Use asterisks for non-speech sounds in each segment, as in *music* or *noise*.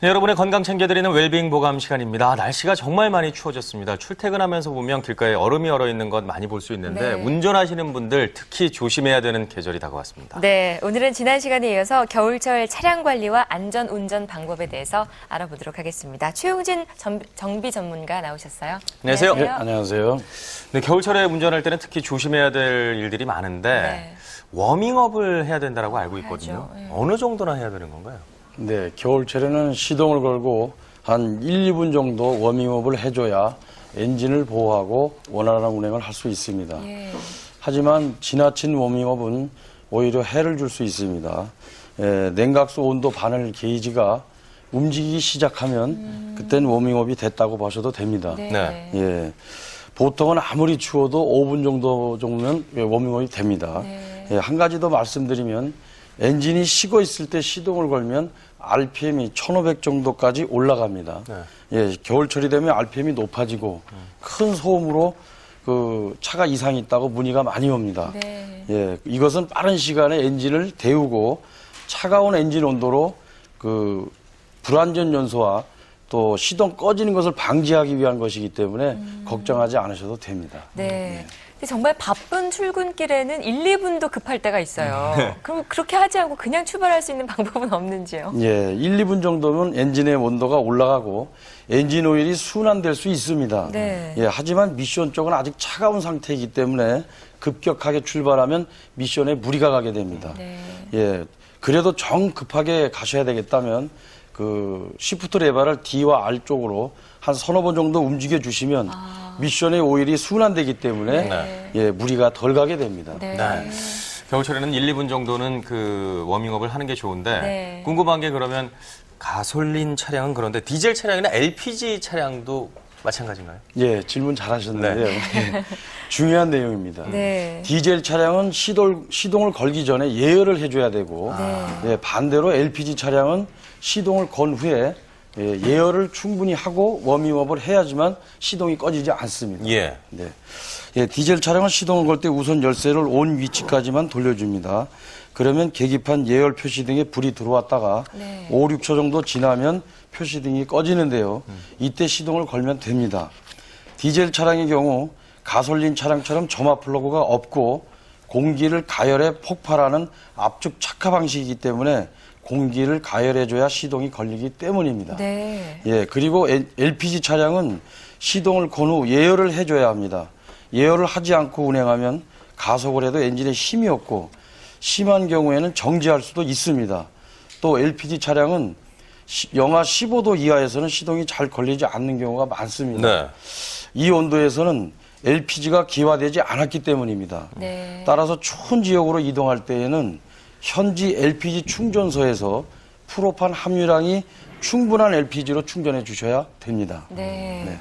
네, 여러분의 건강 챙겨드리는 웰빙 보감 시간입니다. 날씨가 정말 많이 추워졌습니다. 출퇴근하면서 보면 길가에 얼음이 얼어 있는 것 많이 볼 수 있는데 네. 운전하시는 분들 특히 조심해야 되는 계절이 다가왔습니다. 네, 오늘은 지난 시간에 이어서 겨울철 차량 관리와 안전 운전 방법에 대해서 알아보도록 하겠습니다. 최용진 전- 정비 전문가 나오셨어요. 안녕하세요. 네, 안녕하세요. 네, 겨울철에 운전할 때는 특히 조심해야 될 일들이 많은데 네. 워밍업을 해야 된다고 알고 있거든요. 네. 어느 정도나 해야 되는 건가요? 네, 겨울철에는 시동을 걸고 한 1, 2분 정도 워밍업을 해줘야 엔진을 보호하고 원활한 운행을 할 수 있습니다. 예. 하지만 지나친 워밍업은 오히려 해를 줄 수 있습니다. 에, 냉각수 온도 바늘 게이지가 움직이기 시작하면 그땐 워밍업이 됐다고 보셔도 됩니다. 네. 네. 예. 보통은 아무리 추워도 5분 정도 정도면 워밍업이 됩니다. 네. 예, 한 가지 더 말씀드리면 엔진이 식어 있을 때 시동을 걸면 RPM이 1500 정도까지 올라갑니다. 네. 예, 겨울철이 되면 RPM이 높아지고 큰 소음으로 그 차가 이상이 있다고 문의가 많이 옵니다. 네. 예, 이것은 빠른 시간에 엔진을 데우고 차가운 엔진 온도로 그 불안전 연소와 또 시동 꺼지는 것을 방지하기 위한 것이기 때문에 걱정하지 않으셔도 됩니다. 네. 근데 정말 바쁜 출근길에는 1, 2분도 급할 때가 있어요. 네. 그럼 그렇게 하지 않고 그냥 출발할 수 있는 *laughs* 방법은 없는지요? 예, 1, 2분 정도면 엔진의 온도가 올라가고 엔진 오일이 순환될 수 있습니다. 네. 예, 하지만 미션 쪽은 아직 차가운 상태이기 때문에 급격하게 출발하면 미션에 무리가 가게 됩니다. 네. 예, 그래도 정 급하게 가셔야 되겠다면 그 시프트 레바를 D와 R 쪽으로 한 서너 번 정도 움직여 주시면 미션의 오일이 순환되기 때문에 네. 예, 무리가 덜 가게 됩니다. 네. 네. 겨울철에는 1, 2분 정도는 그 워밍업을 하는 게 좋은데 네. 궁금한 게 그러면 가솔린 차량은 그런데 디젤 차량이나 LPG 차량도 마찬가지인가요? 예, 질문 잘하셨는데요. 예, 중요한 내용입니다. 네. 디젤 차량은 시동, 시동을 걸기 전에 예열을 해줘야 되고 네. 예, 반대로 LPG 차량은 시동을 건 후에 예, 예열을 충분히 하고 워밍업을 해야지만 시동이 꺼지지 않습니다. 예. 네. 예, 디젤 차량은 시동을 걸 때 우선 열쇠를 온 위치까지만 돌려줍니다. 그러면 계기판 예열 표시등에 불이 들어왔다가 네. 5, 6초 정도 지나면 표시등이 꺼지는데요. 이때 시동을 걸면 됩니다. 디젤 차량의 경우 가솔린 차량처럼 점화 플러그가 없고 공기를 가열해 폭발하는 압축 착화 방식이기 때문에 공기를 가열해줘야 시동이 걸리기 때문입니다. 네. 예, 그리고 엘- LPG 차량은 시동을 건 후 예열을 해줘야 합니다. 예열을 하지 않고 운행하면 가속을 해도 엔진에 힘이 없고 심한 경우에는 정지할 수도 있습니다. 또 LPG 차량은 시- 영하 15도 이하에서는 시동이 잘 걸리지 않는 경우가 많습니다. 네. 이 온도에서는 LPG가 기화되지 않았기 때문입니다. 네. 따라서 추운 지역으로 이동할 때에는 현지 LPG 충전소에서 프로판 함유량이 충분한 LPG로 충전해 주셔야 됩니다. 네. 네.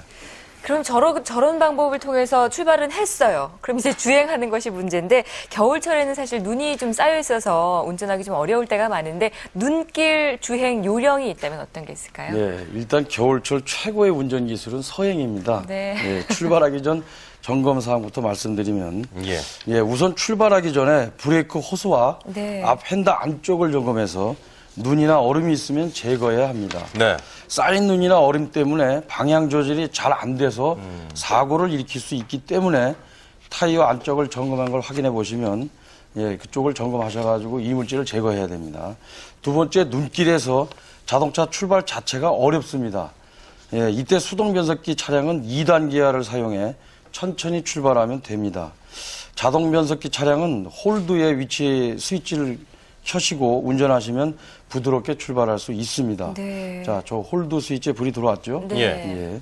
그럼 저런, 저런 방법을 통해서 출발은 했어요. 그럼 이제 주행하는 것이 문제인데 겨울철에는 사실 눈이 좀 쌓여 있어서 운전하기 좀 어려울 때가 많은데 눈길 주행 요령이 있다면 어떤 게 있을까요? 예, 일단 겨울철 최고의 운전 기술은 서행입니다. 네. 예, 출발하기 전 점검 사항부터 말씀드리면 예. 예, 우선 출발하기 전에 브레이크 호스와 네. 앞 핸드 안쪽을 점검해서 눈이나 얼음이 있으면 제거해야 합니다. 네. 쌓인 눈이나 얼음 때문에 방향 조절이 잘 안 돼서 사고를 일으킬 수 있기 때문에 타이어 안쪽을 점검한 걸 확인해 보시면 예, 그쪽을 점검하셔가지고 이물질을 제거해야 됩니다. 두 번째 눈길에서 자동차 출발 자체가 어렵습니다. 예, 이때 수동 변속기 차량은 2단 기아를 사용해 천천히 출발하면 됩니다. 자동 변속기 차량은 홀드의 위치에 스위치를 켜시고 운전하시면 부드럽게 출발할 수 있습니다. 네. 자, 저 홀드 스위치에 불이 들어왔죠? 네. 예.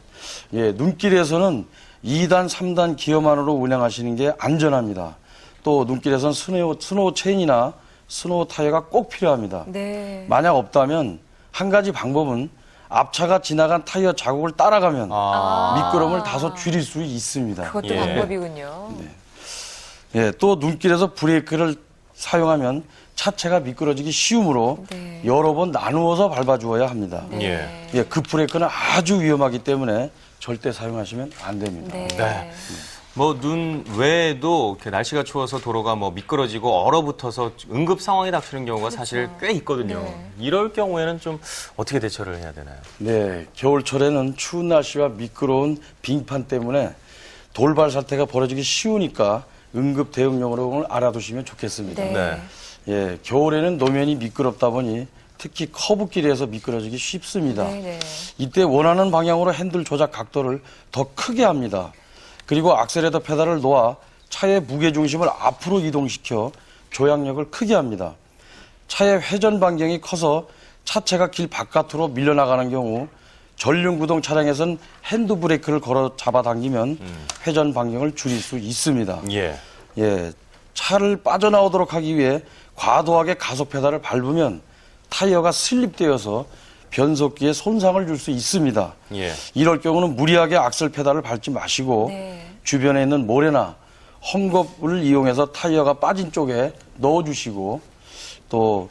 예, 눈길에서는 2단, 3단 기어만으로 운행하시는 게 안전합니다. 또 눈길에서는 스노우, 스노우 체인이나 스노우 타이어가 꼭 필요합니다. 네. 만약 없다면 한 가지 방법은 앞차가 지나간 타이어 자국을 따라가면 아. 미끄럼을 다소 줄일 수 있습니다. 그것도 예. 방법이군요. 예, 또 눈길에서 브레이크를 사용하면 차체가 미끄러지기 쉬우므로 네. 여러 번 나누어서 밟아주어야 합니다. 예. 예, 급 브레이크는 아주 위험하기 때문에 절대 사용하시면 안 됩니다. 네. 네. 뭐 눈 외에도 이렇게 날씨가 추워서 도로가 뭐 미끄러지고 얼어붙어서 응급 상황이 닥치는 경우가 사실 꽤 있거든요. 네. 이럴 경우에는 좀 어떻게 대처를 해야 되나요? 네, 겨울철에는 추운 날씨와 미끄러운 빙판 때문에 돌발 사태가 벌어지기 쉬우니까 응급 대응용으로 알아두시면 좋겠습니다. 네. 네. 예, 겨울에는 노면이 미끄럽다 보니 특히 커브길에서 미끄러지기 쉽습니다. 네, 네. 이때 원하는 방향으로 핸들 조작 각도를 더 크게 합니다. 그리고 악셀레터 페달을 놓아 차의 무게 중심을 앞으로 이동시켜 조향력을 크게 합니다. 차의 회전 반경이 커서 차체가 길 바깥으로 밀려나가는 경우 전륜 구동 차량에선 핸드 브레이크를 걸어 잡아당기면 회전 반경을 줄일 수 있습니다. 예. 예, 차를 빠져나오도록 하기 위해 과도하게 가속 페달을 밟으면 타이어가 슬립되어서 변속기에 손상을 줄 수 있습니다. 예. 이럴 경우는 무리하게 악셀 페달을 밟지 마시고 네. 주변에 있는 모래나 헝겊을 이용해서 타이어가 빠진 쪽에 넣어주시고 또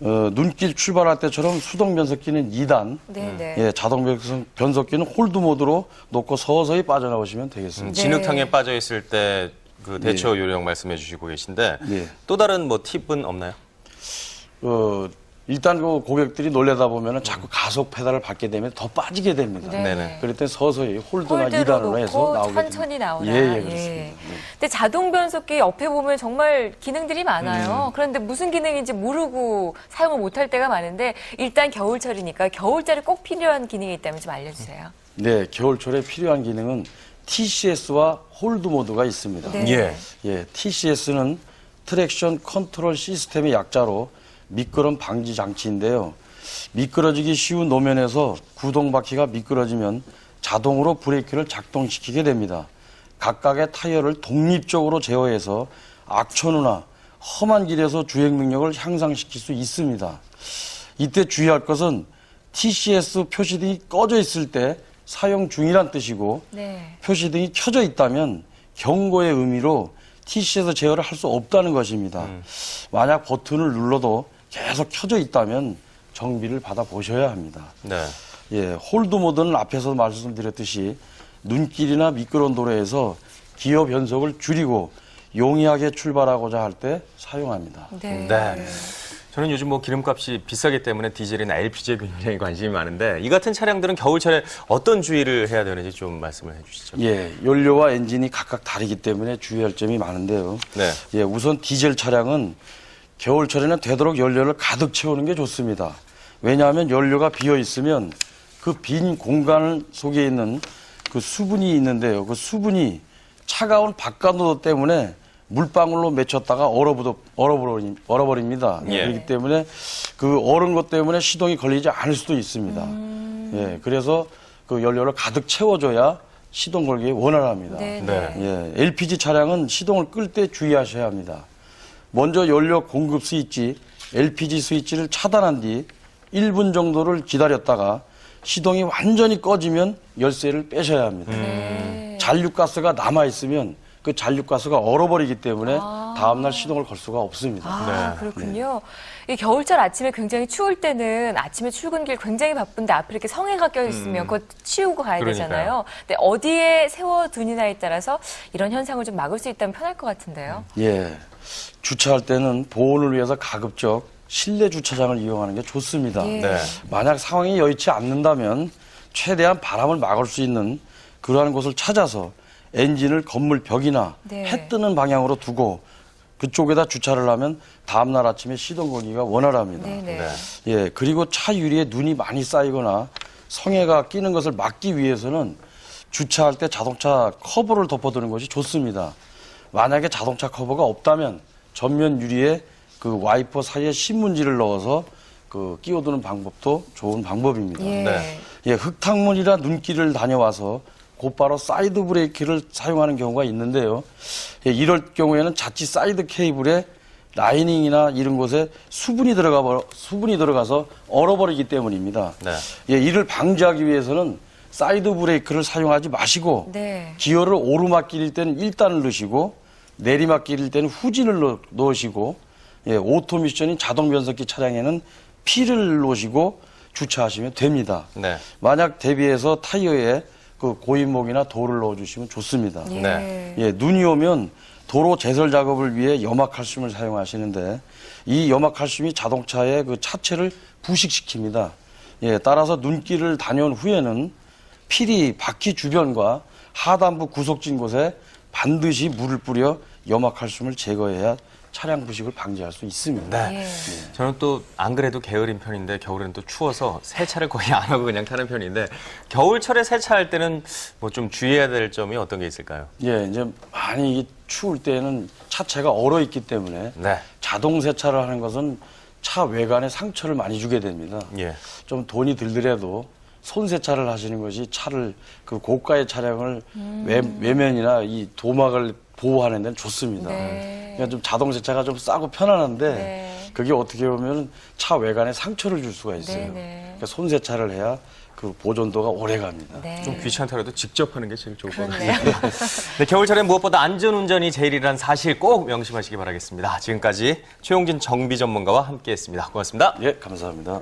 어, 눈길 출발할 때처럼 수동 변속기는 2단, 네, 네. 예, 자동 변속- 변속기는 홀드 모드로 놓고 서서히 빠져나오시면 되겠습니다. 음, 네. 진흙탕에 빠져 있을 때 그 대처 요령 말씀해 주시고 계신데 네. 또 다른 뭐 팁은 없나요? 어, 일단 그 고객들이 놀래다 보면은 자꾸 가속 페달을 밟게 되면 더 빠지게 됩니다. 네. 네네. 그럴 때 서서히 홀드나 2단으로 해서 나오게 천천히 됩니다. 나오나. 예, 예, 그렇습니다. 네. 근데 자동 변속기 옆에 보면 정말 기능들이 많아요. 음. 그런데 무슨 기능인지 모르고 사용을 못할 때가 많은데 일단 겨울철이니까 겨울철에 꼭 필요한 기능이 있다면 좀 알려주세요. 네, 겨울철에 필요한 기능은 TCS와 홀드 모드가 있습니다. 네. 예. 예, TCS는 트랙션 컨트롤 시스템의 약자로 미끄럼 방지 장치인데요. 미끄러지기 쉬운 노면에서 구동 바퀴가 미끄러지면 자동으로 브레이크를 작동시키게 됩니다. 각각의 타이어를 독립적으로 제어해서 악천후나 험한 길에서 주행 능력을 향상시킬 수 있습니다. 이때 주의할 것은 TCS 표시등이 꺼져 있을 때 사용 중이란 뜻이고 네. 표시등이 켜져 있다면 경고의 의미로 TC에서 제어를 할 수 없다는 것입니다. 만약 버튼을 눌러도 계속 켜져 있다면 정비를 받아 보셔야 합니다. 네. 예, 홀드 모드는 앞에서 말씀드렸듯이 눈길이나 미끄러운 도로에서 기어 변속을 줄이고 용이하게 출발하고자 할 때 사용합니다. 네. 네. 저는 요즘 뭐 기름값이 비싸기 때문에 디젤이나 LPG에 굉장히 관심이 많은데 이 같은 차량들은 겨울철에 어떤 주의를 해야 되는지 좀 말씀을 해주시죠. 예, 연료와 엔진이 각각 다르기 때문에 주의할 점이 많은데요. 네. 예, 우선 디젤 차량은 겨울철에는 되도록 연료를 가득 채우는 게 좋습니다. 왜냐하면 연료가 비어 있으면 그 빈 공간 속에 있는 그 수분이 있는데요. 그 수분이 차가운 바깥온도 때문에 물방울로 맺혔다가 얼어버려, 얼어버리, 얼어버립 니다. 예. 그렇기 때문에 그 얼은 것 때문에 시동이 걸리지 않을 수도 있습니다. 예, 그래서 그 연료를 가득 채워줘야 시동 걸기에 원활합니다. 네. 네. 네. 예, LPG 차량은 시동을 끌 때 주의하셔야 합니다. 먼저 연료 공급 스위치, LPG 스위치를 차단한 뒤 1분 정도를 기다렸다가 시동이 완전히 꺼지면 열쇠를 빼셔야 합니다. 네. 잔류가스가 남아 있으면 그 잔류가스가 얼어버리기 때문에 다음날 시동을 걸 수가 없습니다. 아, 네. 그렇군요. 이 겨울철 아침에 굉장히 추울 때는 아침에 출근길 굉장히 바쁜데 앞에 이렇게 성에가 껴있으면 그거 치우고 가야 음. 그러니까요. 되잖아요. 근데 어디에 세워두느냐에 따라서 이런 현상을 좀 막을 수 있다면 편할 것 같은데요. 예. 주차할 때는 보온을 위해서 가급적 실내 주차장을 이용하는 게 좋습니다. 예. 네. 만약 상황이 여의치 않는다면 최대한 바람을 막을 수 있는 그러한 곳을 찾아서 엔진을 건물 벽이나 네. 해 뜨는 방향으로 두고 그쪽에다 주차를 하면 다음날 아침에 시동 걸기가 원활합니다. 네네. 네. 예, 그리고 차 유리에 눈이 많이 쌓이거나 성에가 끼는 것을 막기 위해서는 주차할 때 자동차 커버를 덮어두는 것이 좋습니다. 만약에 자동차 커버가 없다면 전면 유리에 그 와이퍼 사이에 신문지를 넣어서 그 끼워두는 방법도 좋은 방법입니다. 예. 네. 예, 흙탕물이나 눈길을 다녀와서 곧바로 사이드 브레이크를 사용하는 경우가 있는데요. 예, 이럴 경우에는 자칫 사이드 케이블에 라이닝이나 이런 곳에 수분이 들어가 버- 수분이 들어가서 얼어버리기 때문입니다. 네. 예, 이를 방지하기 위해서는 사이드 브레이크를 사용하지 마시고 네. 기어를 오르막길일 때는 1단을 넣으시고 내리막길일 때는 후진을 넣, 넣으시고 예, 오토 미션인 자동 변속기 차량에는 P를 놓으시고 주차하시면 됩니다. 네. 만약 대비해서 타이어에 그 고인목이나 돌을 넣어주시면 좋습니다. 예. 네. 예, 눈이 오면 도로 제설 작업을 위해 염화 칼슘을 사용하시는데 이 염화 칼슘이 자동차의 그 차체를 부식시킵니다. 예, 따라서 눈길을 다녀온 후에는 필히 바퀴 주변과 하단부 구석진 곳에 반드시 물을 뿌려 염화 칼슘을 제거해야 차량 부식을 방지할 수 있습니다. 네. 예. 저는 또 안 그래도 게으른 편인데 겨울에는 또 추워서 세차를 거의 안 하고 그냥 타는 편인데 겨울철에 세차할 때는 뭐 좀 주의해야 될 점이 어떤 게 있을까요? 예, 이제 많이 이 추울 때는 차체가 얼어 있기 때문에 네. 자동 세차를 하는 것은 차 외관에 상처를 많이 주게 됩니다. 예. 좀 돈이 들더라도 손 세차를 하시는 것이 차를 그 고가의 차량을 외, 외면이나 이 도막을 보호하는 데는 좋습니다. 네. 그러니까 좀 자동 세차가 좀 싸고 편안한데 네. 그게 어떻게 보면 차 외관에 상처를 줄 수가 있어요. 네, 네. 그러니까 손 세차를 해야 그 보존도가 오래 갑니다. 네. 좀 귀찮더라도 직접 하는 게 제일 좋을 것. 같아요. *laughs* 네, 겨울철엔 무엇보다 안전운전이 제일이라는 사실 꼭 명심하시기 바라겠습니다. 지금까지 최용진 정비 전문가와 함께했습니다. 고맙습니다. 예, 감사합니다.